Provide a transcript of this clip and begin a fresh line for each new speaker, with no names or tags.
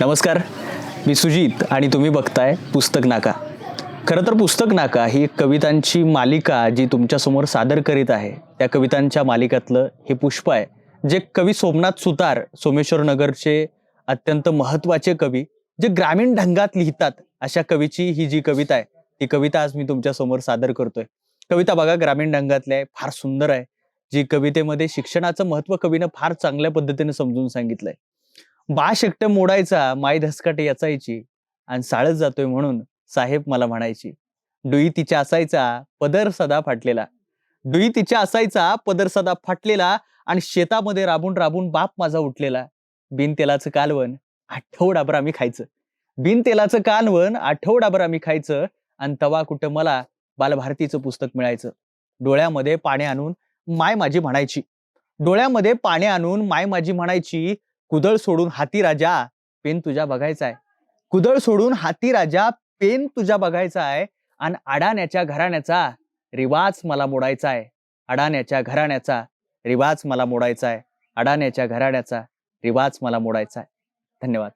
नमस्कार. मी सुजित आणि तुम्ही बघताय पुस्तक नाका. खरं तर पुस्तक नाका ही एक कवितांची मालिका जी तुमच्यासमोर सादर करीत आहे. त्या कवितांच्या मालिकातलं हे पुष्प आहे. जे कवी सोमनाथ सुतार सोमेश्वर नगरचे अत्यंत महत्त्वाचे कवी जे ग्रामीण ढंगात लिहितात अशा कवीची ही जी कविता आहे ती कविता आज मी तुमच्यासमोर सादर करतोय. कविता बघा ग्रामीण ढंगातली आहे फार सुंदर आहे. जी कवितेमध्ये शिक्षणाचं महत्त्व कवीनं फार चांगल्या पद्धतीने समजून सांगितलंय. बा एकटं मोडायचा माय धसकाट याचायची आणि साळत जातोय म्हणून साहेब मला म्हणायची डुई तिच्या असायचा पदर सदा फाटलेला. डुई तिच्या असायचा पदर सदा फाटलेला आणि शेतामध्ये राबून राबून बाप माझा उठलेला. बिन तेलाचं कालवण आठवडाभर आम्ही खायचं. बिन तेलाचं कालवण आठवडाभर आम्ही खायचं आणि तवा कुठं मला बालभारतीचं पुस्तक मिळायचं. डोळ्यामध्ये पाणी आणून माय माझी म्हणायची. डोळ्यामध्ये पाणी आणून माय माझी म्हणायची कुदळ सोडून हाती राजा पेन तुझ्या बघायचा आहे कुदळ सोडून हाती राजा पेन तुझ्या बघायचा आहे आणि अडाण्याच्या घराण्याचा रिवाज मला मोडायचा आहे अडाण्याच्या घराण्याचा रिवाज मला मोडायचा आहे अडाण्याच्या घराण्याचा रिवाज मला मोडायचा आहे धन्यवाद.